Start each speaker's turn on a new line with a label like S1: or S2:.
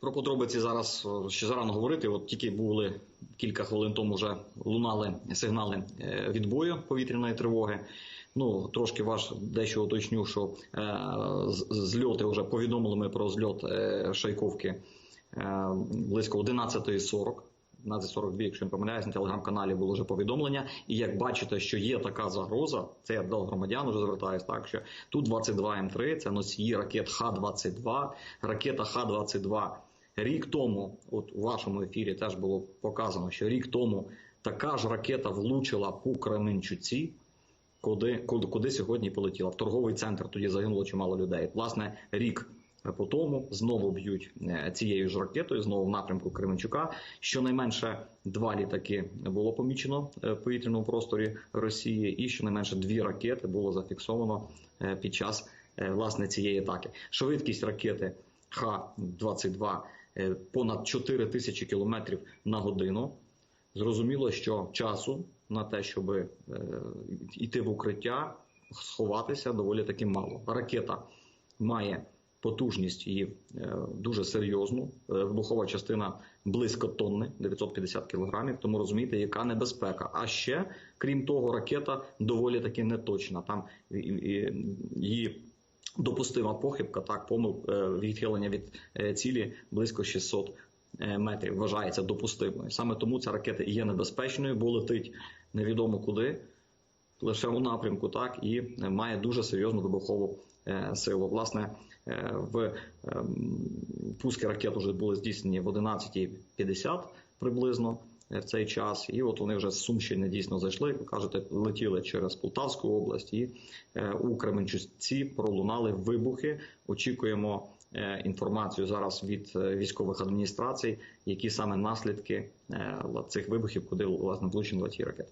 S1: Про подробиці зараз ще зарано говорити. От тільки були кілька хвилин тому вже лунали сигнали е, відбою повітряної тривоги. Ну трошки ваш дещо уточню, що е, зльоти вже повідомили ми про зльот е, Шайковки е, близько 11.40. 11.42, якщо не помиляюсь, на телеграм-каналі було вже повідомлення. І як бачите, що є така загроза, це я до громадян вже звертаюсь, так що тут 22 М3, це носії ракет Х-22, ракета Х-22. Рік тому, от у вашому ефірі теж було показано, що рік тому така ж ракета влучила по Кременчуці, куди, куди, куди сьогодні полетіла. В торговий центр тоді загинуло чимало людей. Власне, рік по тому знову б'ють е, цією ж ракетою, знову в напрямку Кременчука. Щонайменше два літаки було помічено е, в повітряному просторі Росії, і щонайменше дві ракети було зафіксовано е, під час власне цієї атаки. Швидкість ракети Х-22 е, понад 4 тисячі кілометрів на годину. Зрозуміло, що часу на те, щоб е, йти в укриття, сховатися доволі таки мало. Ракета має потужність її е, дуже серйозну. Е, Вибухова частина близько тонни, 950 кілограмів. Тому розумієте, яка небезпека. А ще крім того, ракета доволі таки неточна. Там її допустима похибка, так помил е, відхилення від е, цілі близько 600 е, метрів. Вважається допустимою. Саме тому ця ракета і є небезпечною, бо летить невідомо куди. Лише у напрямку, так і має дуже серйозну вибухову силу. Власне, в пуски ракет вже були здійснені в 11.50 приблизно в цей час. І от вони вже з Сумщини дійсно зайшли. Кажете, летіли через Полтавську область, і е, у Кременчуці пролунали вибухи. Очікуємо е, інформацію зараз від е, військових адміністрацій, які саме наслідки цих вибухів, куди власне влучені ті ракети.